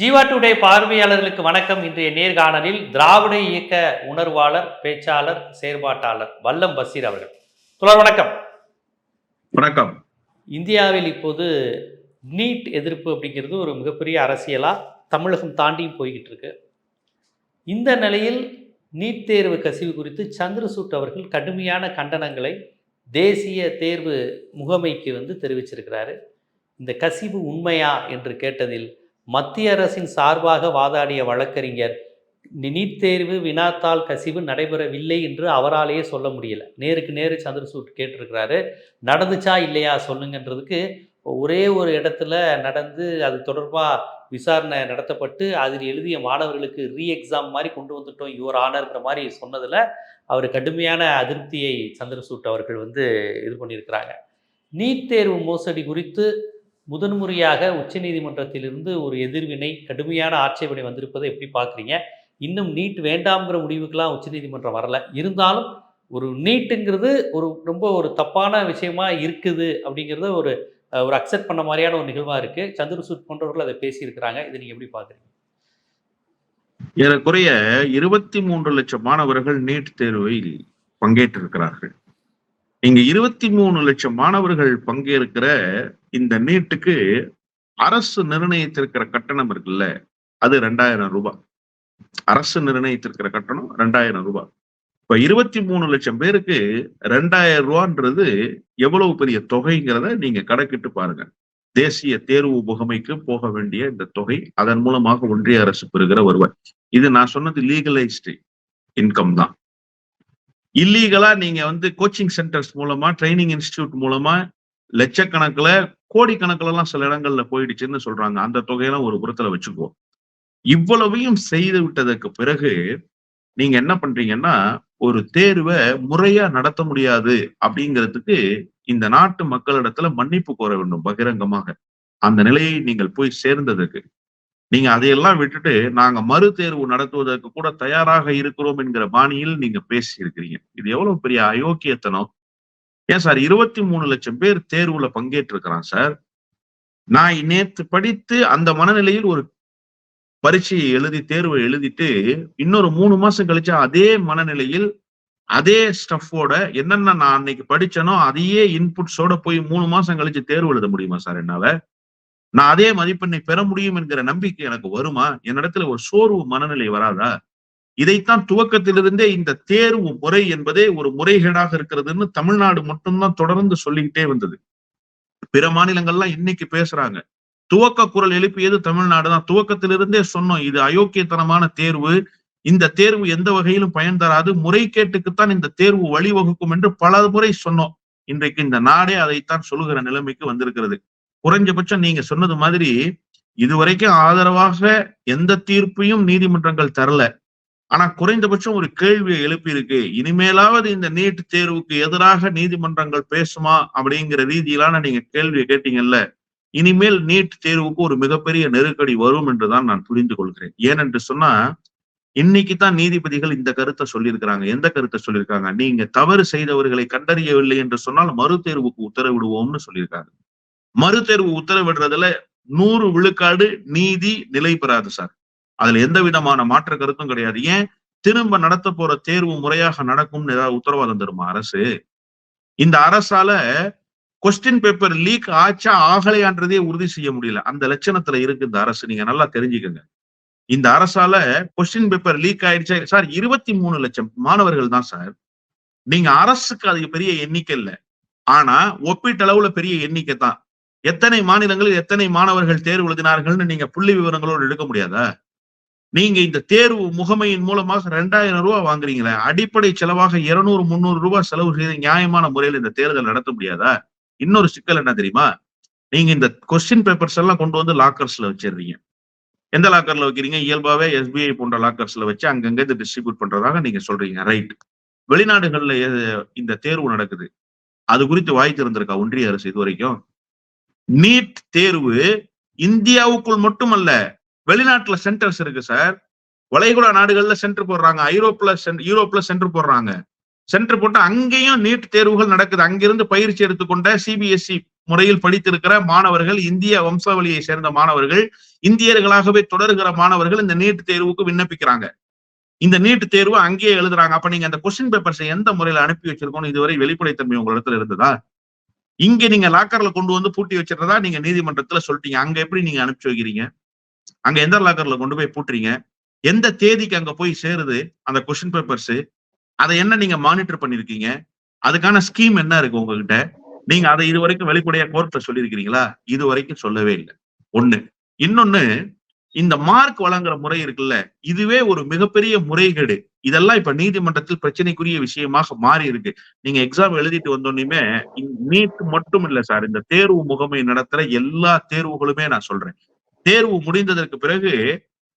Jeeva today பார்வையாளர்களுக்கு வணக்கம். இன்றைய நேர்காணலில் திராவிட இயக்க உணர்வாளர் பேச்சாளர் செயற்பாட்டாளர் வல்லம் பசீர் அவர்கள். தொடர் வணக்கம். வணக்கம். இந்தியாவில் இப்போது நீட் எதிர்ப்பு அப்படிங்கிறது ஒரு மிகப்பெரிய அரசியலாக தமிழகம் தாண்டியும் போய்கிட்டு இருக்கு. இந்த நிலையில் நீட் தேர்வு கசிவு குறித்து சந்திரசூட் அவர்கள் கடுமையான கண்டனங்களை தேசிய தேர்வு முகமைக்கு வந்து தெரிவிச்சிருக்கிறாரு. இந்த கசிவு உண்மையா என்று கேட்டதில் மத்திய அரசின் சார்பாக வாதாடிய வழக்கறிஞர் நீட் தேர்வு வினாத்தாள் கசிவு நடைபெறவில்லை என்று அவராலேயே சொல்ல முடியல. நேருக்கு நேரு சந்திரசூட் கேட்டிருக்கிறாரு. நடந்துச்சா இல்லையா சொல்லுங்கன்றதுக்கு ஒரே ஒரு இடத்துல நடந்து அது தொடர்பாக விசாரணை நடத்தப்பட்டு அதில் எழுதிய மாணவர்களுக்கு ரீ எக்ஸாம் மாதிரி கொண்டு வந்துட்டோம் யுவர் ஆனர்ங்கிற மாதிரி சொன்னதில் அவர் கடுமையான அதிருப்தியை சந்திரசூட் அவர்கள் வந்து இது பண்ணியிருக்கிறாங்க. நீட் தேர்வு மோசடி குறித்து முதன்முறையாக உச்சநீதிமன்றத்திலிருந்து ஒரு எதிர்வினை கடுமையான ஆட்சேபனை வந்திருப்பதை எப்படி பார்க்குறீங்க? இன்னும் நீட் வேண்டாம்ங்கிற முடிவுக்கெல்லாம் உச்சநீதிமன்றம் வரல. இருந்தாலும் ஒரு நீட்டுங்கிறது ஒரு ரொம்ப ஒரு தப்பான விஷயமா இருக்குது அப்படிங்கிறத ஒரு ஒரு அக்செப்ட் பண்ண மாதிரியான ஒரு நிகழ்வாக இருக்குது சந்திரசூட் போன்றவர்கள் அதை பேசியிருக்கிறாங்க. இதை நீங்கள் எப்படி பார்க்குறீங்க? ஏறக்குறைய இருபத்தி மூன்று லட்சம் மாணவர்கள் நீட் தேர்வில் பங்கேற்றிருக்கிறார்கள். இங்க இருபத்தி மூணு லட்சம் மாணவர்கள் பங்கேற்கிற இந்த நீட்டுக்கு அரசு நிர்ணயித்திருக்கிற கட்டணம் இருக்குல்ல அது ரெண்டாயிரம் ரூபாய். அரசு நிர்ணயித்திருக்கிற கட்டணம் ரெண்டாயிரம் ரூபாய். இப்ப இருபத்தி மூணு லட்சம் பேருக்கு ரெண்டாயிரம் ரூபான்றது எவ்வளவு பெரிய தொகைங்கிறத நீங்க கணக்கிட்டு பாருங்க. தேசிய தேர்வு முகமைக்கு போக வேண்டிய இந்த தொகை அதன் மூலமாக ஒன்றிய அரசு பெறுகிற வருவாய். இது நான் சொன்னது லீகலைஸ்டு இன்கம் தான். இல்லீகலா நீங்க வந்து கோச்சிங் சென்டர்ஸ் மூலமா ட்ரைனிங் இன்ஸ்டியூட் மூலமா லட்சக்கணக்குல கோடிக்கணக்குல எல்லாம் சில இடங்கள்ல போயிடுச்சுன்னு சொல்றாங்க. அந்த தொகையெல்லாம் ஒரு புறத்துல வச்சுக்கோ. இவ்வளவையும் செய்து விட்டதற்கு பிறகு நீங்க என்ன பண்றீங்கன்னா ஒரு தேர்வை முறையா நடத்த முடியாது அப்படிங்கிறதுக்கு இந்த நாட்டு மக்களிடத்துல மன்னிப்பு கோர வேண்டும் பகிரங்கமாக. அந்த நிலையை நீங்கள் போய் சேர்ந்ததுக்கு நீங்க அதையெல்லாம் விட்டுட்டு நாங்க மறு தேர்வு நடத்துவதற்கு கூட தயாராக இருக்கிறோம் என்கிற பாணியில் நீங்க பேசி இருக்கிறீங்க இது எவ்வளவு பெரிய அயோக்கியத்தனம்? ஏன் சார்? இருபத்தி மூணு லட்சம் பேர் தேர்வுல பங்கேற்றிருக்கிறான் சார். நான் நேத்து படித்து அந்த மனநிலையில் ஒரு பரீட்சையை எழுதி தேர்வை எழுதிட்டு இன்னொரு மூணு மாசம் கழிச்சு அதே மனநிலையில் அதே ஸ்டஃபோட என்னென்ன நான் அன்னைக்கு படிச்சேனோ அதையே இன்புட்ஸோட போய் மூணு மாசம் கழிச்சு தேர்வு எழுத முடியுமா சார் என்னால? நான் அதே மதிப்பெண்ணை பெற முடியும் என்கிற நம்பிக்கை எனக்கு வருமா? என்னிடத்துல ஒரு சோர்வு மனநிலை வராதா? இதைத்தான் துவக்கத்திலிருந்தே இந்த தேர்வு முறை என்பதே ஒரு முறைகேடாக இருக்கிறதுன்னு தமிழ்நாடு மட்டும்தான் தொடர்ந்து சொல்லிக்கிட்டே வந்தது. பிற மாநிலங்கள்லாம் இன்னைக்கு பேசுறாங்க. துவக்க குரல் எழுப்பியது தமிழ்நாடு தான். துவக்கத்திலிருந்தே சொன்னோம் இது அயோக்கியத்தனமான தேர்வு. இந்த தேர்வு எந்த வகையிலும் பயன் தராது. முறைகேட்டுக்குத்தான் இந்த தேர்வு வழிவகுக்கும் என்று பல முறை சொன்னோம். இன்றைக்கு இந்த நாடே அதைத்தான் சொல்லுகிற நிலைமைக்கு வந்திருக்கிறது. குறைஞ்சபட்சம் நீங்க சொன்னது மாதிரி இதுவரைக்கும் ஆதரவாக எந்த தீர்ப்பையும் நீதிமன்றங்கள் தரல. ஆனா குறைந்தபட்சம் ஒரு கேள்வியை எழுப்பியிருக்கு. இனிமேலாவது இந்த நீட் தேர்வுக்கு எதிராக நீதிமன்றங்கள் பேசுமா அப்படிங்கிற ரீதியிலான நீங்க கேள்வியை கேட்டீங்கல்ல இனிமேல் நீட் தேர்வுக்கு ஒரு மிகப்பெரிய நெருக்கடி வரும் என்றுதான் நான் புரிந்து கொள்கிறேன். ஏனென்று சொன்னா இன்னைக்கு தான் நீதிபதிகள் இந்த கருத்தை சொல்லியிருக்கிறாங்க. எந்த கருத்தை சொல்லியிருக்காங்க? நீங்க தவறு செய்தவர்களை கண்டறியவில்லை என்று சொன்னால் மறு தேர்வுக்கு உத்தரவிடுவோம்னு சொல்லியிருக்காங்க. மறுதேர்வு உத்தரவிடுறதுல நூறு விழுக்காடு நீதி நிலை பெறாது சார். அதுல எந்த விதமான மாற்று கருத்தும் கிடையாது. ஏன்? திரும்ப நடத்த போற தேர்வு முறையாக நடக்கும்னு ஏதாவது உத்தரவாதம் தருமா அரசு? இந்த அரசால கொஸ்டின் பேப்பர் லீக் ஆச்சா ஆகலையான்றதே உறுதி செய்ய முடியல. அந்த லட்சணத்துல இருக்கு இந்த அரசு. நீங்க நல்லா தெரிஞ்சுக்கோங்க. இந்த அரசால கொஸ்டின் பேப்பர் லீக் ஆயிடுச்சா. சார் இருபத்தி மூணு லட்சம் மாணவர்கள் தான் சார். நீங்க அரசுக்கு அது பெரிய எண்ணிக்கை இல்ல. ஆனா ஒப்பீட்டளவுல பெரிய எண்ணிக்கை தான். எத்தனை மாநிலங்களில் எத்தனை மாணவர்கள் தேர்வு எழுதினார்கள்னு நீங்க புள்ளி விவரங்களோடு எடுக்க முடியாதா? நீங்க இந்த தேர்வு முகமையின் மூலமாக ரெண்டாயிரம் ரூபாய் வாங்குறீங்களே அடிப்படை செலவாக இருநூறு முந்நூறு ரூபாய் செலவு செய்து நியாயமான முறையில் இந்த தேர்தல் நடத்த முடியாதா? இன்னொரு சிக்கல் என்ன தெரியுமா? நீங்க இந்த கொஸ்டின் பேப்பர்ஸ் எல்லாம் கொண்டு வந்து லாக்கர்ஸ்ல வச்சிடுறீங்க. எந்த லாக்கர்ல வைக்கிறீங்க? இயல்பாவே எஸ்பிஐ போன்ற லாக்கர்ஸ்ல வச்சு அங்கங்க இது டிஸ்ட்ரிபியூட் பண்றதாக நீங்க சொல்றீங்க. ரைட் வெளிநாடுகள்ல இந்த தேர்வு நடக்குது. அது குறித்து வாய் திறந்திருக்கா? ஒன்றிய அரசு இது வரைக்கும்? நீட் தேர்வு இந்தியாவுக்குள் மட்டுமல்ல வெளிநாட்டுல சென்டர்ஸ் இருக்கு சார் வளைகுடா நாடுகள்ல சென்டர் போடுறாங்க ஐரோப்பில் சென்ட் யூரோப்ல சென்டர் போடுறாங்க. சென்டர் போட்டு அங்கேயும் நீட் தேர்வுகள் நடக்குது. அங்கிருந்து பயிற்சி எடுத்துக்கொண்ட சிபிஎஸ்இ முறையில் படித்திருக்கிற மாணவர்கள் இந்திய வம்சாவளியை சேர்ந்த மாணவர்கள் இந்தியர்களாகவே தொடர்கிற மாணவர்கள் இந்த நீட் தேர்வுக்கு விண்ணப்பிக்கிறாங்க. இந்த நீட் தேர்வு அங்கேயே எழுதுறாங்க. அப்ப நீங்க அந்த கொஸ்டின் பேப்பர்ஸை எந்த முறையில அனுப்பி வச்சிருக்கோம் இதுவரை வெளிப்படைத்தன்மை உங்களிடத்துல இருந்ததா? இங்க நீங்க லாக்கர்ல கொண்டு வந்து பூட்டி வச்சிருந்ததா நீங்க நீதிமன்றத்துல சொல்லிட்டீங்க. அங்க எப்படி நீங்க அனுப்பிச்சு வைக்கிறீங்க? அங்க எந்த லாக்கர்ல கொண்டு போய் பூட்டுறீங்க? எந்த தேதிக்கு அங்க போய் சேருது? அந்த கொஸ்டின் பேப்பர்ஸ் அதை என்ன நீங்க மானிட்டர் பண்ணிருக்கீங்க? அதுக்கான ஸ்கீம் என்ன இருக்கு உங்ககிட்ட? நீங்க அதை இது வரைக்கும் வெளிப்படையா கோர்ட்ல சொல்லியிருக்கிறீங்களா? இது வரைக்கும் சொல்லவே இல்லை. ஒண்ணு. இன்னொன்னு இந்த மார்க் வழங்குற முறை இருக்குல்ல இதுவே ஒரு மிகப்பெரிய முறைகேடு. இதெல்லாம் இப்ப நீதிமன்றத்தில் பிரச்சனைக்குரிய விஷயமாக மாறி இருக்கு. நீங்க எக்ஸாம் எழுதிட்டு வந்தோடனே நீட் மட்டும் இல்ல சார். இந்த தேர்வு முகமை நடத்துற எல்லா தேர்வுகளுமே நான் சொல்றேன். தேர்வு முடிந்ததற்கு பிறகு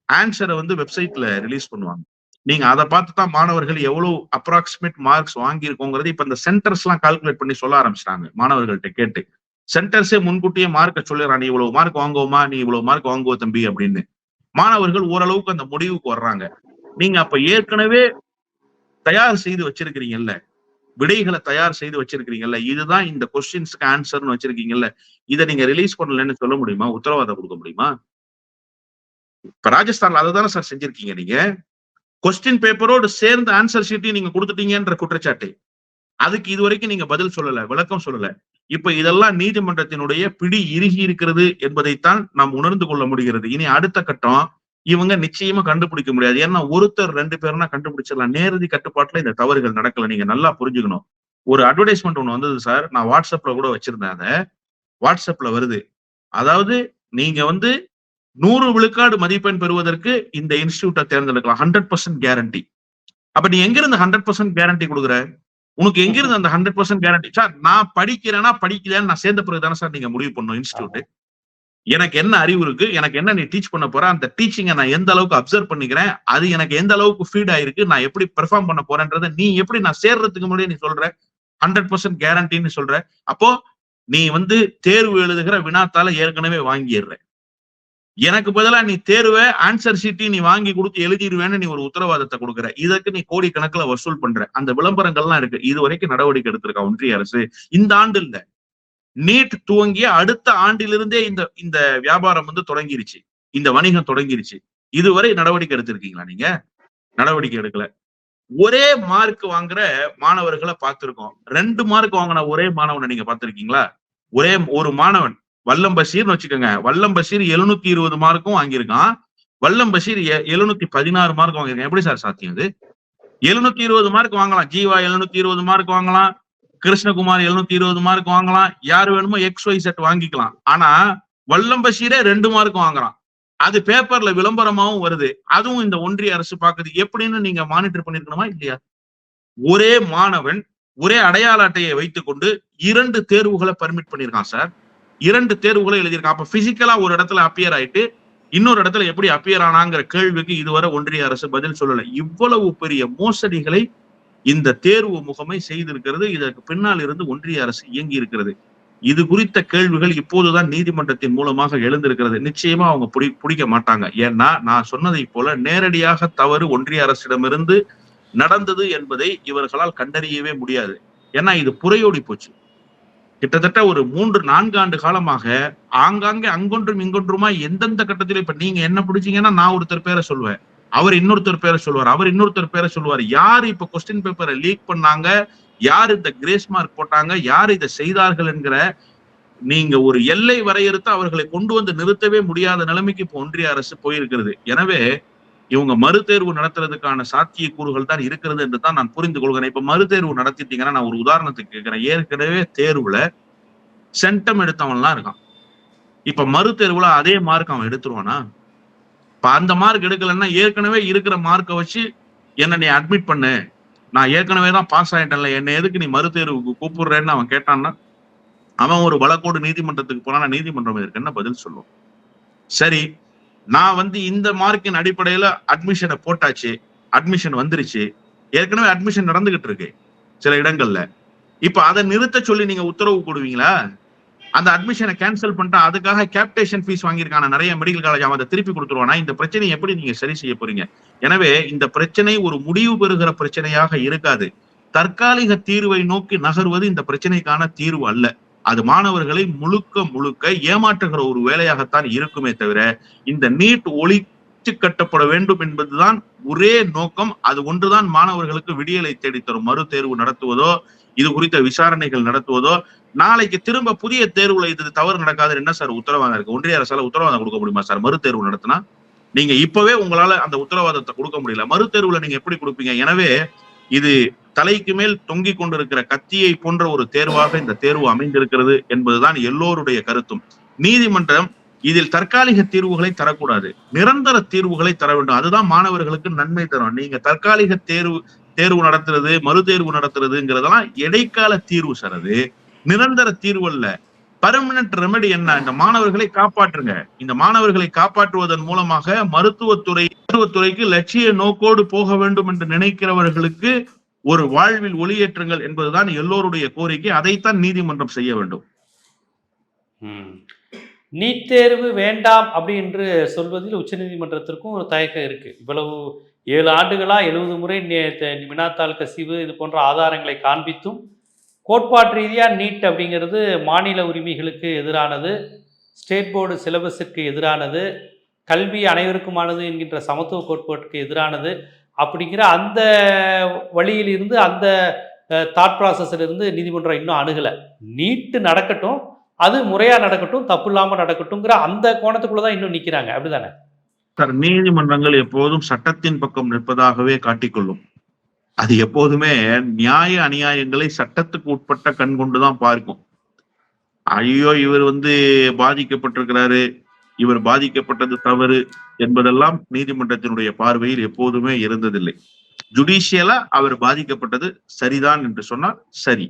ஆன்சரை வந்து வெப்சைட்ல ரிலீஸ் பண்ணுவாங்க. நீங்க அதை பார்த்து தான் மாணவர்கள் எவ்வளவு அப்ராக்சிமேட் மார்க்ஸ் வாங்கியிருக்கோங்கிறது இப்ப இந்த சென்டர்ஸ் எல்லாம் கால்குலேட் பண்ணி சொல்ல ஆரம்பிச்சிட்டாங்க மாணவர்கள்ட்ட கேட்டு. சென்டர்ஸே முன்கூட்டியே மார்க்கை சொல்லிடுறான் நீ இவ்வளவு மார்க் வாங்குவோமா? நீ இவ்வளவு மார்க் வாங்குவோ தம்பி அப்படின்னு. மாணவர்கள் ஓரளவுக்கு அந்த முடிவுக்கு வர்றாங்க. நீங்க அப்ப ஏற்கனவே தயார் செய்து வச்சிருக்கிறீங்கல்ல? விடைகளை தயார் செய்து வச்சிருக்கிறீங்கல்ல? இதுதான் இந்த கொஸ்டின்ஸ்க்கு ஆன்சர்னு வச்சிருக்கீங்கல்ல? இதை நீங்க ரிலீஸ் பண்ணலன்னு சொல்ல முடியுமா? உத்தரவாதம் கொடுக்க முடியுமா? இப்ப ராஜஸ்தான்ல அதை தானே சார் செஞ்சிருக்கீங்க நீங்க? கொஸ்டின் பேப்பரோடு சேர்ந்து ஆன்சர் ஷீட்டையும் நீங்க கொடுத்துட்டீங்கன்ற குற்றச்சாட்டு. அதுக்கு இது வரைக்கும் நீங்க பதில் சொல்லல விளக்கம் சொல்லல. இப்ப இதெல்லாம் நீதிமன்றத்தினுடைய பிடி இறுகி இருக்கிறது என்பதைத்தான் நாம் உணர்ந்து கொள்ள முடிகிறது. இனி அடுத்த கட்டம் இவங்க நிச்சயமா கண்டுபிடிக்க முடியாது. ஏன்னா ஒருத்தர் ரெண்டு பேர்னா கண்டுபிடிச்சிடலாம். நேரடி கட்டுப்பாட்டுல இந்த தவறுகள் நடக்கல. நீங்க நல்லா புரிஞ்சுக்கணும். ஒரு அட்வர்டைஸ்மெண்ட் ஒன்று வந்தது சார் நான் வாட்ஸ்அப்ல கூட வச்சிருந்தேன் அதை. வாட்ஸ்அப்ல வருது. அதாவது நீங்க வந்து நூறு விழுக்காடு மதிப்பெண் பெறுவதற்கு இந்த இன்ஸ்டியூட்டை தேர்ந்தெடுக்கலாம். ஹண்ட்ரட் பர்சன்ட் கேரண்டி அப்ப நீ எங்கிருந்து ஹண்ட்ரட் பர்சன்ட் கேரண்டி கொடுக்குற? உனக்கு எங்கிருந்து அந்த ஹண்ட்ரட் பர்சன்ட் கேரண்டி சார் நான் படிக்கிறேன்னா படிக்கலன்னு நான் சேர்ந்த பிறகு தானே சார் நீங்க முடிவு பண்ணும் இன்ஸ்டியூட் எனக்கு என்ன அறிவு இருக்கு? எனக்கு என்ன நீ டீச் பண்ண போற? அந்த டீச்சிங்கை நான் எந்த அளவுக்கு அப்சர்வ் பண்ணிக்கிறேன்? அது எனக்கு எந்த அளவுக்கு ஃபீட் ஆயிருக்கு? நான் எப்படி பெர்ஃபார்ம் பண்ண போறேன்றதை நீ எப்படி நான் சேர்றதுக்கு முன்னாடி நீ சொல்ற. ஹண்ட்ரட் பர்சன்ட் கேரண்டின்னு சொல்ற. அப்போ நீ வந்து தேர்வு எழுதுகிற வினாத்தால ஏற்கனவே வாங்கிடுற. எனக்கு பதிலா நீ தேர்வை ஆன்சர் ஷீட்டி நீ வாங்கி கொடுத்து எழுதிடுவேன்னு நீ ஒரு உத்தரவாதத்தை கொடுக்குற. இதற்கு நீ கோடி கணக்குல வசூல் பண்ற. அந்த விளம்பரங்கள்லாம் இருக்கு. இது வரைக்கும் நடவடிக்கை எடுத்திருக்கா ஒன்றிய அரசு? இந்த ஆண்டு இல்லை. நீட் துவங்கிய அடுத்த ஆண்டிலிருந்தே இந்த இந்த வியாபாரம் வந்து தொடங்கிருச்சு. இந்த வணிகம் தொடங்கிருச்சு. இதுவரை நடவடிக்கை எடுத்திருக்கீங்களா நீங்க? நடவடிக்கை எடுக்கல. ஒரே மார்க் வாங்குற மாணவர்களை பார்த்திருக்கோம். ரெண்டு மார்க் வாங்கின ஒரே மாணவனை நீங்க பார்த்திருக்கீங்களா? ஒரே ஒரு மாணவன் வல்லம் பஷீர்னு வச்சுக்கோங்க. வல்லம் பஷீர் எழுநூத்தி இருபது மார்க்கும் வாங்கியிருக்கான். வல்லம் பஷீர் எழுநூத்தி பதினாறு மார்க் வாங்கியிருக்கான். எப்படி சார் சாத்தியம் அது எழுநூத்தி இருபது மார்க் வாங்கலாம். ஜீவா எழுநூத்தி இருபது மார்க் வாங்கலாம். கிருஷ்ணகுமார் எழுநூத்தி இருபது மார்க் வாங்கலாம். யார் வேணுமோ எக்ஸ் ஒய் செட் வாங்கிக்கலாம். ஆனா வல்லம் பஷீரே ரெண்டு மார்க் வாங்குறான். அது பேப்பர்ல விளம்பரமாவும் வருது. அதுவும் இந்த ஒன்றிய அரசு பாக்குது. எப்படின்னு நீங்க மானிட்டர் பண்ணிருக்கணுமா இல்லையா? ஒரே மாணவன் ஒரே அடையாள அட்டையை வைத்துக்கொண்டு இரண்டு தேர்வுகளை பர்மிட் பண்ணிருக்கான் சார் இரண்டு தேர்வுகளை எழுதியிருக்கான். அப்ப பிசிக்கலா ஒரு இடத்துல அப்பியர் ஆயிட்டு இன்னொரு இடத்துல எப்படி அப்பியர் ஆனாங்கிற கேள்விக்கு இதுவரை ஒன்றிய அரசு பதில் சொல்லல. இவ்வளவு பெரிய மோசடிகளை இந்த தேர்வு முகமை செய்திருக்கிறது. இதற்கு பின்னால் இருந்து ஒன்றிய அரசு இயங்கி இருக்கிறது இது குறித்த கேள்விகள் இப்போதுதான் நீதிமன்றத்தின் மூலமாக எழுந்திருக்கிறது. நிச்சயமா அவங்க புடி பிடிக்க மாட்டாங்க. ஏன்னா நான் சொன்னதை போல நேரடியாக தவறு ஒன்றிய அரசிடமிருந்து நடந்தது என்பதை இவர்களால் கண்டறியவே முடியாது. ஏன்னா இது புறையோடி போச்சு. கிட்டத்தட்ட ஒரு மூன்று நான்கு ஆண்டு காலமாக ஆங்காங்கே அங்கொன்றும் இங்கொன்றுமா எந்தெந்த கட்டத்திலும் இப்ப நீங்க என்ன பிடிச்சீங்கன்னா நான் ஒருத்தர் பேரை சொல்லுவேன் அவர் இன்னொருத்தர் பேரை சொல்லுவார். அவர் இன்னொருத்தர் பேரை சொல்லுவார். யார் இப்ப கொஸ்டின் பேப்பரை லீக் பண்ணாங்க? யார் இந்த கிரேஸ் மார்க் போட்டாங்க? யார் இதை செய்தார்கள் என்கிற நீங்க ஒரு எல்லை வரையறுத்து அவர்களை கொண்டு வந்து நிறுத்தவே முடியாத நிலைமைக்கு இப்போ ஒன்றிய அரசு போயிருக்கிறது. எனவே இவங்க மறுதேர்வு நடத்துறதுக்கான சாத்திய கூறுகள் தான் இருக்கிறது என்று தான் நான் புரிந்து கொள்கிறேன். இப்ப மறுதேர்வு நடத்திட்டீங்கன்னா நான் ஒரு உதாரணத்துக்கு கேட்கிறேன். ஏற்கனவே தேர்வுல சென்டம் எடுத்தவன்லாம் இருக்கான். இப்ப மறுதேர்வுல அதே மார்க் அவன் எடுத்துருவானா? இப்ப அந்த மார்க் எடுக்கலன்னா ஏற்கனவே இருக்கிற மார்க்கை வச்சு என்ன நீ அட்மிட் பண்ணு. நான் ஏற்கனவே தான் பாஸ் ஆயிட்டேன்ல. என்ன எதுக்கு நீ மறுதேர்வுக்கு கூப்பிடுறேன்னு அவன் கேட்டான்னா அவன் ஒரு வழக்கோடு நீதிமன்றத்துக்கு போனா நீதிமன்றம் இதற்கு என்ன பதில் சொல்லும்? சரி நான் வந்து இந்த மார்க்கின் அடிப்படையில அட்மிஷனை போட்டாச்சு. அட்மிஷன் வந்துருச்சு. ஏற்கனவே அட்மிஷன் நடந்துகிட்டு இருக்கு சில இடங்கள்ல. இப்ப அதை நிறுத்த சொல்லி நீங்க உத்தரவு போடுவீங்களா? அந்த அட்மிஷனை கேன்சல் பண்ணிட்டா அதுக்காக கேப்டேஷன் ஃபீஸ் வாங்கியிருக்கான நிறைய மெடிக்கல் காலேஜ் அவன் அதை திருப்பி கொடுத்துருவானா? இந்த பிரச்சனையை எப்படி நீங்க சரி செய்ய போறீங்க? எனவே இந்த பிரச்சனை ஒரு முடிவு பெறுகிற பிரச்சனையாக இருக்காது. தற்காலிக தீர்வை நோக்கி நகர்வது இந்த பிரச்சனைக்கான தீர்வு அல்ல. அது மாணவர்களை முழுக்க முழுக்க ஏமாற்றுகிற ஒரு வேலையாகத்தான் இருக்குமே தவிர இந்த நீட் ஒழித்து கட்டப்பட வேண்டும் என்பதுதான் ஒரே நோக்கம். அது ஒன்றுதான் மாணவர்களுக்கு விடியலை தேடித்தரும். மறு தேர்வு நடத்துவதோ இது குறித்த விசாரணைகள் நடத்துவதோ நாளைக்கு திரும்ப புதிய தேர்வுல இது தவறு நடக்காது என்ன சார் உத்தரவாதம் இருக்கு? ஒன்றிய அரசால உத்தரவாதம் கொடுக்க முடியுமா சார்? மறு தேர்வு நடத்தினா? நீங்க இப்பவே உங்களால அந்த உத்தரவாதத்தை கொடுக்க முடியல. மறு தேர்வுல நீங்க எப்படி கொடுப்பீங்க? எனவே இது தலைக்கு மேல் தொங்கிக் கொண்டிருக்கிற கத்தியை போன்ற ஒரு தேர்வாக இந்த தேர்வு அமைந்திருக்கிறது என்பதுதான் எல்லோருடைய கருத்தும். நீதிமன்றம் இதில் தற்காலிக தீர்வுகளை தரக்கூடாது. நிரந்தர தீர்வுகளை தர வேண்டும். அதுதான் மாணவர்களுக்கு நன்மை தரும். நீங்க தற்காலிக தேர்வு தேர்வு நடத்துறது மறு தேர்வு நடத்துறதுங்கிறதெல்லாம் இடைக்கால தீர்வு சார் அது. நிரந்தர தீர்வு அல்ல. பர்மனன்ட் ரெமெடி என்ன? இந்த மாணவர்களை காப்பாற்றுங்க. இந்த மாணவர்களை காப்பாற்றுவதன் மூலமாக மருத்துவத்துறை மருத்துவத்துறைக்கு லட்சிய நோக்கோடு போக வேண்டும் என்று நினைக்கிறவர்களுக்கு ஒரு வாழ்வில் ஒளியேற்றுங்கள் என்பதுதான் எல்லோருடைய கோரிக்கை. அதைத்தான் நீதிமன்றம் செய்ய வேண்டும். நீட் தேர்வு வேண்டாம் அப்படி என்று சொல்வதில் உச்சநீதிமன்றத்திற்கும் ஒரு தயக்கம் இருக்கு. இவ்வளவு ஏழு ஆண்டுகளாக எழுபது முறை நே- வினாத்தாள் கசிவு இது போன்ற ஆதாரங்களை காண்பித்தும் கோட்பாட்டு ரீதியாக நீட் அப்படிங்கிறது மாநில உரிமைகளுக்கு எதிரானது ஸ்டேட் போர்டு சிலபஸுக்கு எதிரானது கல்வி அனைவருக்குமானது என்கின்ற சமத்துவ கோட்பாட்டுக்கு எதிரானது அப்படிங்கிற அந்த வழியிலிருந்து அந்த தாட் ப்ராசஸ்லேருந்து நீதிமன்றம் இன்னும் அணுகலை. நீட்டு நடக்கட்டும் அது முறையாக நடக்கட்டும் தப்பு இல்லாமல் நடக்கட்டும்ங்கிற அந்த கோணத்துக்குள்ளே தான் இன்னும் நிற்கிறாங்க அப்படிதானே? சார் நீதிமன்றங்கள் எப்போதும் சட்டத்தின் பக்கம் நிற்பதாகவே காட்டிக்கொள்ளும். அது எப்போதுமே நியாய அநியாயங்களை சட்டத்துக்கு உட்பட்ட கண் கொண்டுதான் பார்க்கும். ஐயோ இவர் வந்து பாதிக்கப்பட்டிருக்கிறாரு இவர் பாதிக்கப்பட்டது தவறு என்பதெல்லாம் நீதிமன்றத்தினுடைய பார்வையில் எப்போதுமே இருந்ததில்லை. ஜுடிஷியலா அவர் பாதிக்கப்பட்டது சரிதான் என்று சொன்னால் சரி.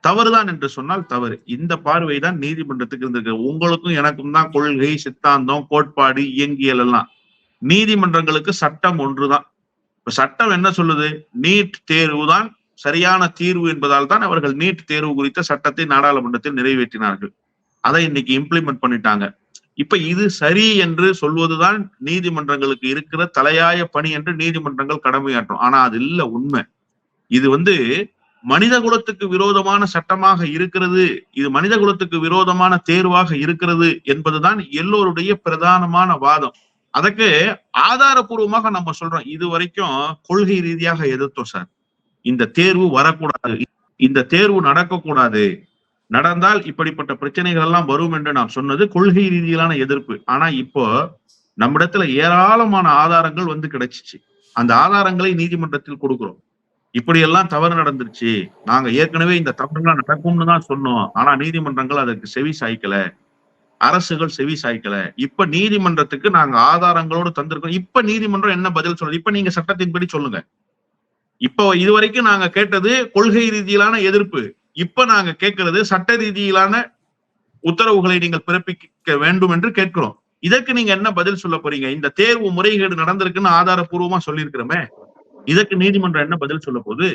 தவறுதான் என்று சொன்னால் தவறு. இந்த பார்வை தான் நீதிமன்றத்துக்கு இருந்திருக்கு. உங்களுக்கும் எனக்கும் தான் கொள்கை சித்தாந்தம் கோட்பாடு இயங்கியல் எல்லாம். நீதிமன்றங்களுக்கு சட்டம் ஒன்றுதான். இப்ப சட்டம் என்ன சொல்லுது? நீட் தேர்வு தான் சரியான தீர்வு என்பதால் தான் அவர்கள் நீட் தேர்வு குறித்த சட்டத்தை நாடாளுமன்றத்தில் நிறைவேற்றினார்கள். அதை இன்னைக்கு இம்ப்ளிமெண்ட் பண்ணிட்டாங்க. இப்ப இது சரி என்று சொல்வதுதான் நீதிமன்றங்களுக்கு இருக்கிற தலையாய பணி என்று நீதிமன்றங்கள் கடமையாற்றும். ஆனா அது இல்ல உண்மை. இது வந்து மனித குலத்துக்கு விரோதமான சட்டமாக இருக்கிறது இது மனித குலத்துக்கு விரோதமான தேர்வாக இருக்கிறது என்பதுதான் எல்லோருடைய பிரதானமான வாதம். அதற்கு ஆதாரபூர்வமாக நம்ம சொல்றோம் இது வரைக்கும் கொள்கை ரீதியாக எதிர்த்தோம் சார். இந்த தேர்வு வரக்கூடாது. இந்த தேர்வு நடக்கக்கூடாது. நடந்தால் இப்படிப்பட்ட பிரச்சனைகள் எல்லாம் வரும் என்று நாம் சொன்னது கொள்கை ரீதியிலான எதிர்ப்பு. ஆனா இப்போ நம்மிடத்துல ஏராளமான ஆதாரங்கள் வந்து கிடைச்சிச்சு. அந்த ஆதாரங்களை நீதிமன்றத்தில் கொடுக்கிறோம். இப்படி எல்லாம் தவறு நடந்துருச்சு. நாங்க ஏற்கனவே இந்த தவறுலாம் நடக்கும்னு தான் சொன்னோம். ஆனா நீதிமன்றங்கள் அதற்கு செவி சாய்க்கல. அரசுகள் செவி சாய்க்கல. இப்ப நீதிமன்றத்துக்கு நாங்க ஆதாரங்களோடு தந்திருக்கோம். இப்ப நீதிமன்றம் என்ன பதில் சொல்லுது? இப்ப நீங்க சட்டத்தின்படி சொல்லுங்க. இப்போ இதுவரைக்கும் நாங்க கேட்டது கொள்கை ரீதியிலான எதிர்ப்பு. இப்ப நாங்க கேட்கிறது சட்ட ரீதியிலான உத்தரவுகளை நீங்கள் பிறப்பிக்க வேண்டும் என்று கேட்கிறோம். இதற்கு நீங்க என்ன பதில் சொல்ல போறீங்க? இந்த தேர்வு முறைகேடு நடந்திருக்குன்னு ஆதாரப்பூர்வமா சொல்லியிருக்கிறோமே. இதற்கு நீதிமன்றம் என்ன பதில் சொல்ல போது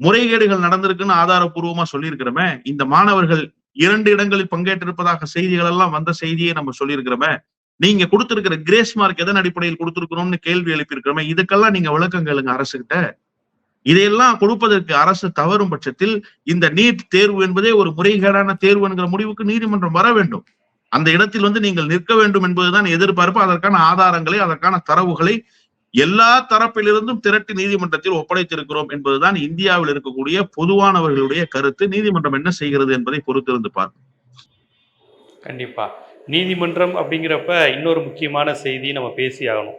முறைகேடுகள் நடந்திருக்குன்னு ஆதாரப்பூர்வமா சொல்லியிருக்கிறோமே. இந்த மாணவர்கள் இரண்டு இடங்களில் பங்கேற்றிருப்பதாக செய்திகள் எல்லாம் வந்த செய்தியை நம்ம சொல்லியிருக்கிறோமே. நீங்க கொடுத்திருக்கிற கிரேஸ் மார்க் எதன் அடிப்படையில் கொடுத்திருக்கிறோம்னு கேள்வி எழுப்பியிருக்கிறோமே. இதுக்கெல்லாம் நீங்க விளக்கம் கேளுங்க அரசுகிட்ட. இதையெல்லாம் கொடுப்பதற்கு அரசு தவறும் பட்சத்தில் இந்த நீட் தேர்வு என்பதே ஒரு முறைகேடான தேர்வு என்கிற முடிவுக்கு நீதிமன்றம் வர வேண்டும். அந்த இடத்தில் வந்து நீங்கள் நிற்க வேண்டும் என்பதுதான் எதிர்பார்ப்பு. அதற்கான ஆதாரங்களை அதற்கான தரவுகளை எல்லா தரப்பிலிருந்தும் திரட்டி நீதிமன்றத்தில் ஒப்படைத்திருக்கிறோம் என்பதுதான் இந்தியாவில் இருக்கக்கூடிய பொதுவானவர்களுடைய கருத்து. நீதிமன்றம் என்ன செய்கிறது என்பதை பொறுத்திருந்து பார்ப்போம். கண்டிப்பா. நீதிமன்றம் அப்படிங்கிறப்ப இன்னொரு முக்கியமான செய்தி நம்ம பேசி ஆகணும்.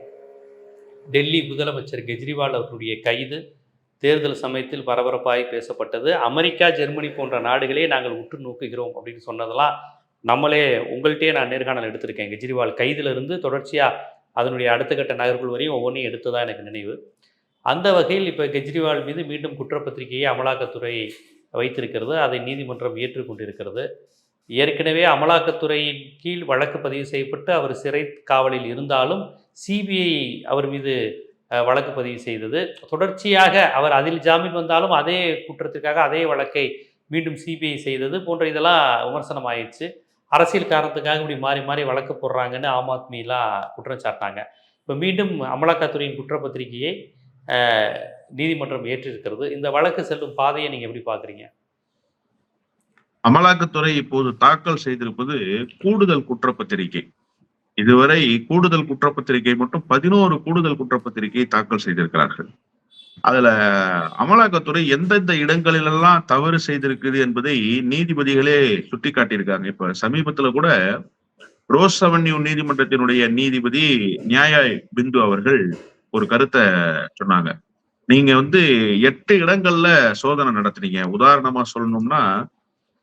டெல்லி முதலமைச்சர் கெஜ்ரிவால் அவர்களுடைய கைது தேர்தல் சமயத்தில் பரபரப்பாகி பேசப்பட்டது. அமெரிக்கா ஜெர்மனி போன்ற நாடுகளே நாங்கள் உற்று நோக்குகிறோம் அப்படின்னு சொன்னதெல்லாம் நம்மளே உங்கள்கிட்டயே நான் நேர்காணல் எடுத்திருக்கேன். கெஜ்ரிவால் கைதிலிருந்து தொடர்ச்சியாக அதனுடைய அடுத்த கட்ட நகர்வுகள் வரையும் ஒவ்வொன்றையும் எடுத்ததாக எனக்கு நினைவு. அந்த வகையில் இப்போ கெஜ்ரிவால் மீது மீண்டும் குற்றப்பத்திரிகையை அமலாக்கத்துறை வைத்திருக்கிறது. அதை நீதிமன்றம் ஏற்றுக்கொண்டிருக்கிறது. ஏற்கனவே அமலாக்கத்துறையின் கீழ் வழக்கு பதிவு செய்யப்பட்டு அவர் சிறை காவலில் இருந்தாலும் சிபிஐ அவர் மீது வழக்கு பதிவு செய்தது. தொடர்ச்சியாக அவர் அதில் ஜாமீன் வந்தாலும் அதே குற்றத்திற்காக அதே வழக்கை மீண்டும் சிபிஐ செய்தது போன்ற இதெல்லாம் விமர்சனம் ஆயிடுச்சு அரசியல் காரணத்துக்காக இப்படி மாறி மாறி வழக்கு போடுறாங்கன்னு ஆம் ஆத்மிலாம் குற்றம் சாட்டாங்க இப்போ மீண்டும் அமலாக்கத்துறையின் குற்றப்பத்திரிகையை நீதிமன்றம் ஏற்றிருக்கிறது. இந்த வழக்கு செல்லும் பாதையை நீங்கள் எப்படி பார்க்குறீங்க? அமலாக்கத்துறை இப்போது தாக்கல் செய்திருப்பது கூடுதல் குற்றப்பத்திரிகை. இதுவரை கூடுதல் குற்றப்பத்திரிகை மட்டும் பதினோரு கூடுதல் குற்றப்பத்திரிகை தாக்கல் செய்திருக்கிறார்கள். அதுல அமலாக்கத்துறை எந்தெந்த இடங்களிலெல்லாம் தவறு செய்திருக்குது என்பதை நீதிபதிகளே சுட்டி காட்டியிருக்காங்க இப்ப சமீபத்துல கூட ரோஸ் அவென்யூ நீதிமன்றத்தினுடைய நீதிபதி நியாய பிந்து அவர்கள் ஒரு கருத்தை சொன்னாங்க. நீங்க வந்து எட்டு இடங்கள்ல சோதனை நடத்துனீங்க. உதாரணமா சொல்லணும்னா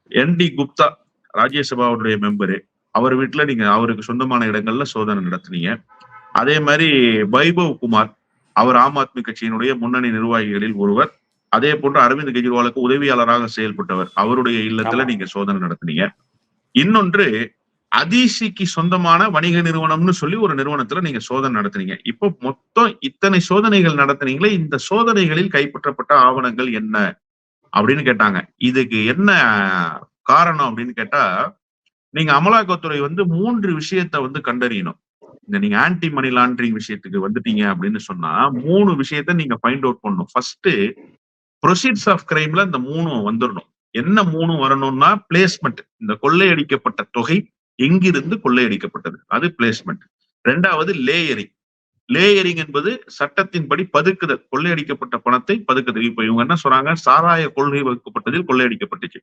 என் டி குப்தா ராஜ்யசபாவுடைய மெம்பரு அவர் வீட்டுல நீங்க அவருக்கு சொந்தமான இடங்கள்ல சோதனை நடத்துனீங்க. அதே மாதிரி வைபவ் குமார் அவர் ஆம் ஆத்மி கட்சியினுடைய முன்னணி நிர்வாகிகளில் ஒருவர். அதே போன்று அரவிந்த் கெஜ்ரிவாலுக்கு உதவியாளராக செயல்பட்டவர். அவருடைய இல்லத்துல. நீங்க சோதனை நடத்துனீங்க. இன்னொன்று அதிசிக்கு சொந்தமான வணிக நிறுவனம்னு சொல்லி ஒரு நிறுவனத்துல நீங்க சோதனை நடத்துனீங்க. இப்போ மொத்தம் இத்தனை சோதனைகள் நடத்துனீங்களே இந்த சோதனைகளில் கைப்பற்றப்பட்ட ஆவணங்கள் என்ன? அப்படின்னு கேட்டாங்க. இதுக்கு என்ன காரணம் அப்படின்னு கேட்டா நீங்க அமலாக்கத்துறை வந்து மூன்று விஷயத்த வந்து கண்டறியணும். இந்த நீங்க ஆன்டி மணி லாண்டரிங் விஷயத்துக்கு வந்துட்டீங்க அப்படின்னு சொன்னா மூணு விஷயத்த நீங்க ஃபைண்ட் அவுட் பண்ணணும். ஃபர்ஸ்ட் ப்ரொசீட்ஸ் ஆஃப் கிரைம்ல இந்த மூணும் வந்துடணும் என்ன மூணும் வரணும்னா பிளேஸ்மெண்ட் இந்த கொள்ளையடிக்கப்பட்ட தொகை எங்கிருந்து கொள்ளையடிக்கப்பட்டது? அது பிளேஸ்மெண்ட் ரெண்டாவது லேயரிங் லேயரிங் என்பது சட்டத்தின்படி பதுக்குதல். கொள்ளையடிக்கப்பட்ட பணத்தை பதுக்குதல். இப்ப இவங்க என்ன சொல்றாங்க? சாராய கொள்கை வகுக்கப்பட்டதில் கொள்ளையடிக்கப்பட்டுச்சு.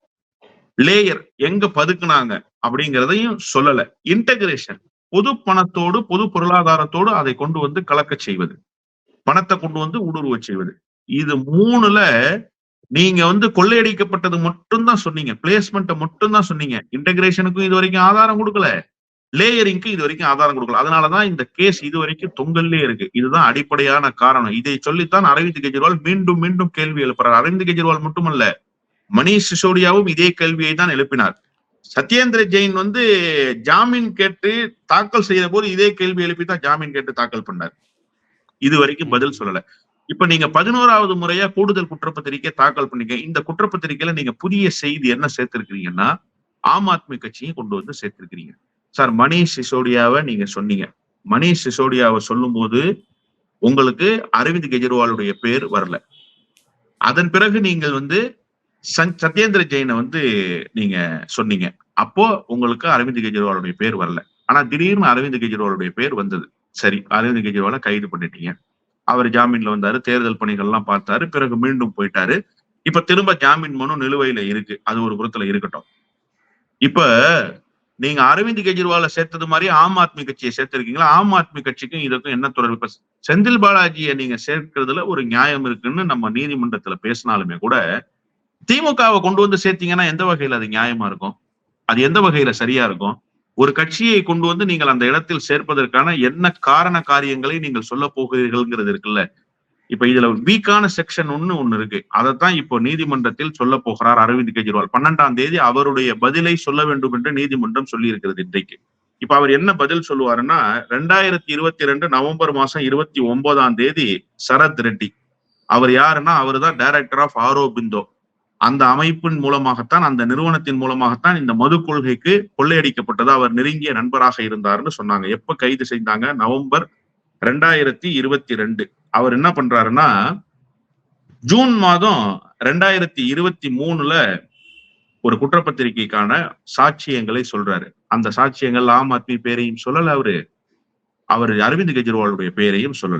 லேயர் எங்க பதுக்குனாங்க? அப்படிங்கிறதையும் சொல்லல. இன்டகிரேஷன் பொது பணத்தோடு பொது பொருளாதாரத்தோடு அதை கொண்டு வந்து கலக்க செய்வது. பணத்தை கொண்டு வந்து ஊடுருவ செய்வது. இது மூணுல நீங்க வந்து கொள்ளையடிக்கப்பட்டது மட்டும்தான் சொன்னீங்க. பிளேஸ்மெண்ட்டை மட்டும்தான் சொன்னீங்க. இன்டகிரேஷனுக்கும் இது வரைக்கும் ஆதாரம் கொடுக்கல. லேயரிங்க்கு இது வரைக்கும் ஆதாரம் கொடுக்கல. அதனாலதான் இந்த கேஸ் இது வரைக்கும் தொங்கல்லே இருக்கு. இதுதான் அடிப்படையான காரணம். இதை சொல்லித்தான் அரவிந்த் கெஜ்ரிவால் மீண்டும் மீண்டும் கேள்வி எழுப்புறார். அரவிந்த் கெஜ்ரிவால் மட்டுமல்ல மணீஷ் சிசோடியாவும் இதே கேள்வியை தான் எழுப்பினார். சத்யேந்திர ஜெயின் வந்து ஜாமீன் கேட்டு தாக்கல் செய்த போது இதே கேள்வி எழுப்பி தான் ஜாமீன் கேட்டு தாக்கல் பண்ணார். இது வரைக்கும் பதில் சொல்லல. இப்ப நீங்க பதினோராவது முறையா கூடுதல் குற்றப்பத்திரிக்கை தாக்கல் பண்ணீங்க இந்த குற்றப்பத்திரிக்கையில நீங்க புதிய செய்தி என்ன சேர்த்திருக்கிறீங்கன்னா ஆம் ஆத்மி கட்சியும் கொண்டு வந்து சேர்த்திருக்கிறீங்க. சார் மணீஷ் சிசோடியாவை நீங்க சொன்னீங்க. மணீஷ் சிசோடியாவை சொல்லும்போது உங்களுக்கு அரவிந்த் கெஜ்ரிவாலுடைய பேர் வரல. அதன் பிறகு நீங்கள் வந்து சத்யேந்திர ஜெயினை வந்து நீங்க சொன்னீங்க. அப்போ உங்களுக்கு அரவிந்த் கெஜ்ரிவாலுடைய பேர் வரல. ஆனா திடீர்னு அரவிந்த் கெஜ்ரிவாலுடைய பேர் வந்தது. சரி அரவிந்த் கெஜ்ரிவால கைது பண்ணிட்டீங்க. அவர் ஜாமீன்ல வந்தாரு தேர்தல் பணிகள் எல்லாம் பார்த்தாரு பிறகு மீண்டும் போயிட்டாரு. இப்ப திரும்ப ஜாமீன் மனு நிலுவையில இருக்கு. அது ஒரு புறத்துல இருக்கட்டும். இப்ப நீங்க அரவிந்த் கெஜ்ரிவாலை சேர்த்தது மாதிரி ஆம் ஆத்மி கட்சியை சேர்த்திருக்கீங்களா? ஆம் ஆத்மி கட்சிக்கும் இதுக்கும் என்ன தொடர்பு? இப்ப செந்தில் பாலாஜியை நீங்க சேர்க்கிறதுல ஒரு நியாயம் இருக்குன்னு நம்ம நீதிமன்றத்துல பேசினாலுமே கூட திமுகவை கொண்டு வந்து சேர்த்தீங்கன்னா எந்த வகையில அது நியாயமா இருக்கும்? அது எந்த வகையில சரியா இருக்கும்? ஒரு கட்சியை கொண்டு வந்து நீங்கள் அந்த இடத்தில் சேர்ப்பதற்கான என்ன காரண காரியங்களை நீங்கள் சொல்ல போகிறீர்கள்ங்கிறது இருக்குல்ல? இப்ப இதுல வீக்கான செக்ஷன் ஒண்ணு ஒண்ணு இருக்கு. அதைத்தான் இப்போ நீதிமன்றத்தில் சொல்ல போகிறார் அரவிந்த் கெஜ்ரிவால். பன்னெண்டாம் தேதி அவருடைய பதிலை சொல்ல வேண்டும் என்று நீதிமன்றம் சொல்லி இருக்கிறது இன்றைக்கு. இப்ப அவர் என்ன பதில் சொல்லுவாருன்னா ரெண்டாயிரத்தி இருபத்தி ரெண்டு நவம்பர் மாசம் இருபத்தி ஒன்பதாம் தேதி சரத் ரெட்டி. அவர் யாருன்னா அவர் தான் டைரக்டர் ஆஃப் ஆரோ பிந்தோ அந்த அமைப்பின் மூலமாகத்தான் அந்த நிறுவனத்தின் மூலமாகத்தான் இந்த மது கொள்கைக்கு கொள்ளையடிக்கப்பட்டது. அவர் நெருங்கிய நண்பராக இருந்தாருன்னு சொன்னாங்க. எப்ப கைது செய்தாங்க? நவம்பர் ரெண்டாயிரத்தி இருபத்தி ரெண்டு. அவர் என்ன பண்றாருன்னா ஜூன் மாதம் ரெண்டாயிரத்தி இருபத்தி மூணுல ஒரு குற்றப்பத்திரிகைக்கான சாட்சியங்களை சொல்றாரு. அந்த சாட்சியங்கள் ஆம் ஆத்மி பேரையும் சொல்லல அவரு. அவர் அரவிந்த் கெஜ்ரிவாலுடைய பேரையும் சொல்லல.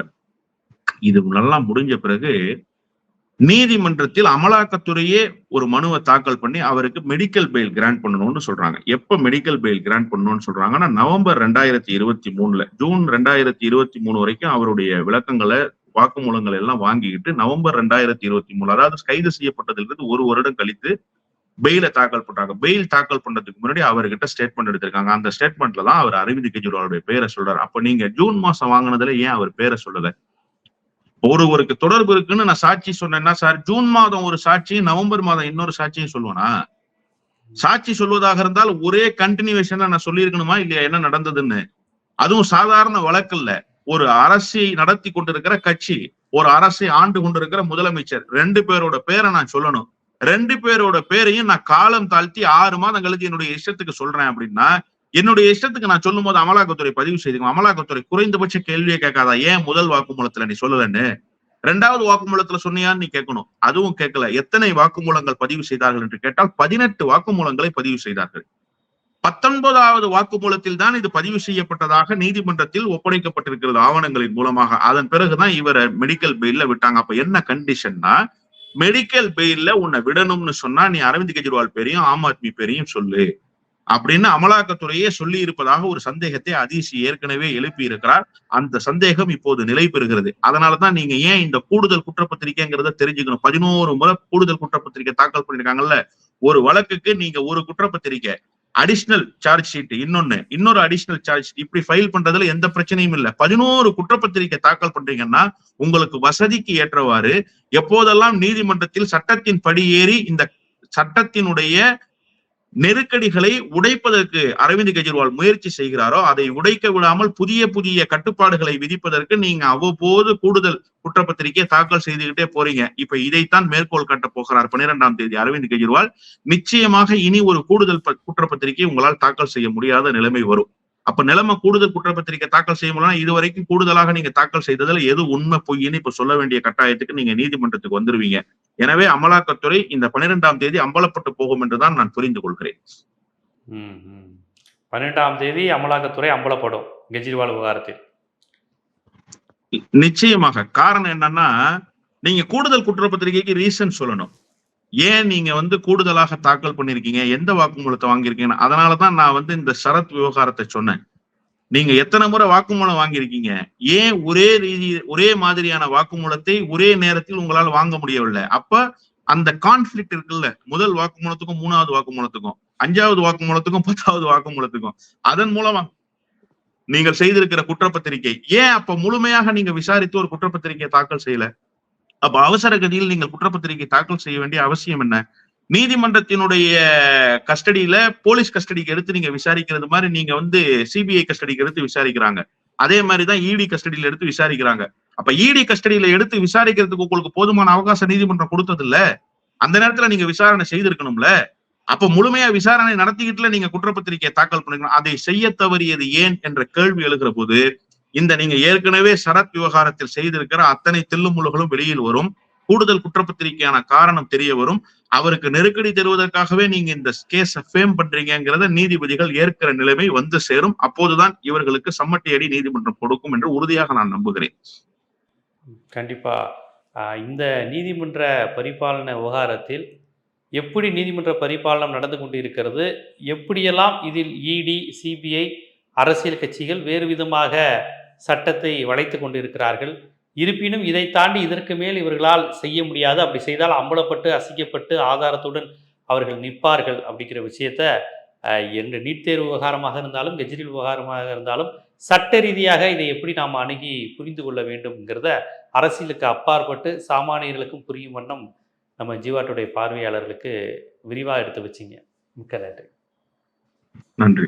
இது நல்லா முடிஞ்ச பிறகு நீதிமன்றத்தில் அமலாக்கத்துறையே ஒரு மனுவை தாக்கல் பண்ணி அவருக்கு மெடிக்கல் பெயில் கிராண்ட் பண்ணணும்னு சொல்றாங்க. எப்ப மெடிக்கல் பெயில் கிராண்ட் பண்ணணும்னு சொல்றாங்கன்னா நவம்பர் ரெண்டாயிரத்தி இருபத்தி மூணுல ஜூன் ரெண்டாயிரத்தி இருபத்தி மூணு வரைக்கும் அவருடைய விளக்கங்களை வாக்குமூலங்கள் எல்லாம் வாங்கிக்கிட்டு நவம்பர் ரெண்டாயிரத்தி இருபத்தி மூணு அதாவது கைது செய்யப்பட்டதிலிருந்து ஒரு வருடம் கழித்து பெயில தாக்கல் பண்றாங்க. பெயில் தாக்கல் பண்றதுக்கு முன்னாடி அவர்கிட்ட ஸ்டேட்மெண்ட் எடுத்திருக்காங்க. அந்த ஸ்டேட்மெண்ட்ல தான் அவர் அரவிந்த் கெஜ்ரிவாலுடைய பேரை சொல்றாரு. அப்ப நீங்க ஜூன் மாசம் வாங்கினதுல ஏன் அவர் பேரை சொல்லலை? ஒருவருக்கு தொடர்பு இருக்குன்னு நான் சாட்சி சொன்னேன்னா சார் ஜூன் மாதம் ஒரு சாட்சியும் நவம்பர் மாதம் இன்னொரு சாட்சியும் சொல்லுவேனா? சாட்சி சொல்வதாக இருந்தால் ஒரே கண்டினியூவேஷன்ல நான் சொல்லியிருக்கணுமா இல்லையா? என்ன நடந்ததுன்னு? அதுவும் சாதாரண வழக்கு இல்ல. ஒரு அரசை நடத்தி கொண்டிருக்கிற கட்சி ஒரு அரசை ஆண்டு கொண்டிருக்கிற முதலமைச்சர் ரெண்டு பேரோட பேரை நான் சொல்லணும். ரெண்டு பேரோட பேரையும் நான் காலம் தாழ்த்தி ஆறு மாதம் கழிச்சு என்னுடைய இஷ்டத்துக்கு சொல்றேன் அப்படின்னா என்னுடைய இஷ்டத்துக்கு நான் சொல்லும் போது அமலாக்கத்துறை பதிவு செய்துக்கும் அமலாக்கத்துறை குறைந்தபட்ச கேள்வியை கேட்காதா? ஏன் முதல் வாக்குமூலத்துல நீ சொல்லலன்னு? ரெண்டாவது வாக்குமூலத்துல சொன்னியான்னு நீ கேட்கணும். அதுவும் கேட்கல. எத்தனை வாக்குமூலங்கள் பதிவு செய்தார்கள் என்று கேட்டால் பதினெட்டு வாக்குமூலங்களை பதிவு செய்தார்கள். பத்தொன்பதாவது வாக்குமூலத்தில் தான் இது பதிவு செய்யப்பட்டதாக நீதிமன்றத்தில் ஒப்படைக்கப்பட்டிருக்கிறது ஆவணங்களின் மூலமாக. அதன் பிறகுதான் இவரை மெடிக்கல் பெயில்ல விட்டாங்க. அப்ப என்ன கண்டிஷன்னா மெடிக்கல் பெயில்ல உன்னை விடணும்னு சொன்னா நீ அரவிந்த் கெஜ்ரிவால் பேரையும் ஆம் ஆத்மி பேரையும் சொல்லு. அப்படின்னு அமலாக்கத்துறையே சொல்லி இருப்பதாக ஒரு சந்தேகத்தை அதிசி ஏற்கனவே எழுப்பி இருக்கிறார் அந்த சந்தேகம் இப்போது நிலை பெறுகிறது. அதனாலதான் நீங்க ஏன் இந்த கூடுதல் குற்றப்பத்திரிக்கைங்கிறத தெரிஞ்சுக்கணும். பதினோரு முறை கூடுதல் குற்றப்பத்திரிக்கை தாக்கல் பண்ணிருக்காங்கல்ல ஒரு வழக்குக்கு நீங்க ஒரு குற்றப்பத்திரிக்கை அடிஷனல் சார்ஜ் ஷீட் இன்னொன்னு இன்னொரு அடிஷனல் சார்ஜ் ஷீட் இப்படி ஃபைல் பண்றதுல எந்த பிரச்சனையும் இல்ல. பதினோரு குற்றப்பத்திரிக்கை தாக்கல் பண்றீங்கன்னா உங்களுக்கு வசதிக்கு ஏற்றவாறு எப்போதெல்லாம் நீதிமன்றத்தில் சட்டத்தின் படி ஏறி இந்த சட்டத்தினுடைய நெருக்கடிகளை உடைப்பதற்கு அரவிந்த் கெஜ்ரிவால் முயற்சி செய்கிறாரோ அதை உடைக்க விடாமல் புதிய புதிய கட்டுப்பாடுகளை விதிப்பதற்கு நீங்க அவ்வப்போது கூடுதல் குற்றப்பத்திரிகை தாக்கல் செய்துகிட்டே போறீங்க. இப்ப இதைத்தான் மேற்கோள் கட்ட போகிறார் பன்னிரெண்டாம் தேதி அரவிந்த் கெஜ்ரிவால். நிச்சயமாக இனி ஒரு கூடுதல் குற்றப்பத்திரிகை உங்களால் தாக்கல் செய்ய முடியாத நிலைமை வரும். அப்ப நிலைமை கூடுதல் குற்றப்பத்திரிகை தாக்கல் செய்ய முடியல இதுவரைக்கும் கூடுதலாக நீங்க தாக்கல் செய்ததுல எது உண்மை பொய்ன்னு இப்ப சொல்ல வேண்டிய கட்டாயத்துக்கு நீங்க நீதிமன்றத்துக்கு வந்துருவீங்க. எனவே அமலாக்கத்துறை இந்த பன்னிரெண்டாம் தேதி அம்பலப்பட்டு போகும் என்றுதான் நான் புரிந்து கொள்கிறேன். ம், ம். பன்னெண்டாம் தேதி அமலாக்கத்துறை அம்பலப்படும் கெஜ்ரிவால் விவகாரத்தில். நிச்சயமாக. காரணம் என்னன்னா நீங்க கூடுதல் குற்றப்பத்திரிகைக்கு ரீசன் சொல்லணும். ஏன் நீங்க வந்து கூடுதலாக தாக்கல் பண்ணிருக்கீங்க? எந்த வாக்குமூலத்தை வாங்கியிருக்கீங்க அதனாலதான் நான் வந்து இந்த சரத் விவகாரத்தை சொன்னேன். நீங்க எத்தனை முறை வாக்குமூலம் வாங்கியிருக்கீங்க? ஏன் ஒரே ரீதி ஒரே மாதிரியான வாக்குமூலத்தை ஒரே நேரத்தில் உங்களால் வாங்க முடியவில்லை? அப்ப அந்த கான்ஃபிளிக்ட் இருக்குல்ல முதல் வாக்குமூலத்துக்கும் மூணாவது வாக்குமூலத்துக்கும் அஞ்சாவது வாக்குமூலத்துக்கும் பத்தாவது வாக்குமூலத்துக்கும் அதன் மூலமா நீங்கள் செய்திருக்கிற குற்றப்பத்திரிகை. ஏன் அப்ப முழுமையாக நீங்க விசாரித்து ஒரு குற்றப்பத்திரிகையை தாக்கல் செய்யல? அப்ப அவசர கதியில் நீங்கள் குற்றப்பத்திரிகை தாக்கல் செய்ய வேண்டிய அவசியம் என்ன? நீதிமன்றத்தினுடைய கஸ்டடியில போலீஸ் கஸ்டடிக்கு எடுத்து நீங்க விசாரிக்கிறது மாதிரி நீங்க வந்து சிபிஐ கஸ்டடிக்கு எடுத்து விசாரிக்கிறாங்க. அதே மாதிரிதான் இடி கஸ்டடியில எடுத்து விசாரிக்கிறாங்க. அப்ப இடி கஸ்டடியில எடுத்து விசாரிக்கிறதுக்கு உங்களுக்கு போதுமான அவகாசம் நீதிமன்றம் கொடுத்தது இல்ல அந்த நேரத்துல நீங்க விசாரணை செய்திருக்கணும்ல? அப்ப முழுமையா விசாரணை நடத்திக்கிட்டுல நீங்க குற்றப்பத்திரிகையை தாக்கல் பண்ணிக்கணும். அதை செய்ய தவறியது ஏன் என்ற கேள்வி எழுகிற போது இந்த நீங்க ஏற்கனவே சரத் விவகாரத்தில் செய்திருக்கிற அத்தனை தில்லுமுழுகளும் வெளியில் வரும். கூடுதல் குற்றப்பத்திரிகையான காரணம் தெரிய வரும். அவருக்கு நெருக்கடி தருவதற்காகவே நீங்க இந்த கேஸ ஃபேம் பண்றீங்கிறத நீதிபதிகள் ஏற்கிற நிலைமை வந்து சேரும். அப்போதுதான் இவர்களுக்கு சம்மட்டி அடி நீதிமன்றம் கொடுக்கும் என்று உறுதியாக நான் நம்புகிறேன். கண்டிப்பா. ஆஹ், இந்த நீதிமன்ற பரிபாலன விவகாரத்தில் எப்படி நீதிமன்ற பரிபாலனம் நடந்து கொண்டிருக்கிறது எப்படியெல்லாம் இதில் இடி சிபிஐ அரசியல் கட்சிகள் வேறு விதமாக சட்டத்தை வளைத்து கொண்டிருக்கிறார்கள். இருப்பினும் இதை தாண்டி இதற்கு மேல் இவர்களால் செய்ய முடியாது. அப்படி செய்தால் அம்பலப்பட்டு அசிக்கப்பட்டு ஆதாரத்துடன் அவர்கள் நிற்பார்கள் அப்படிங்கிற விஷயத்த என்று நீட் தேர்வு விவகாரமாக இருந்தாலும் கெஜ்ரில் விவகாரமாக இருந்தாலும் சட்ட ரீதியாக இதை எப்படி நாம் அணுகி புரிந்து கொள்ள வேண்டும்ங்கிறத அரசியலுக்கு அப்பாற்பட்டு சாமானியர்களுக்கும் புரியும் வண்ணம் நம்ம ஜீவாட்டுடைய பார்வையாளர்களுக்கு விரிவாக எடுத்து வச்சிங்க. மிக்க நன்றி. நன்றி.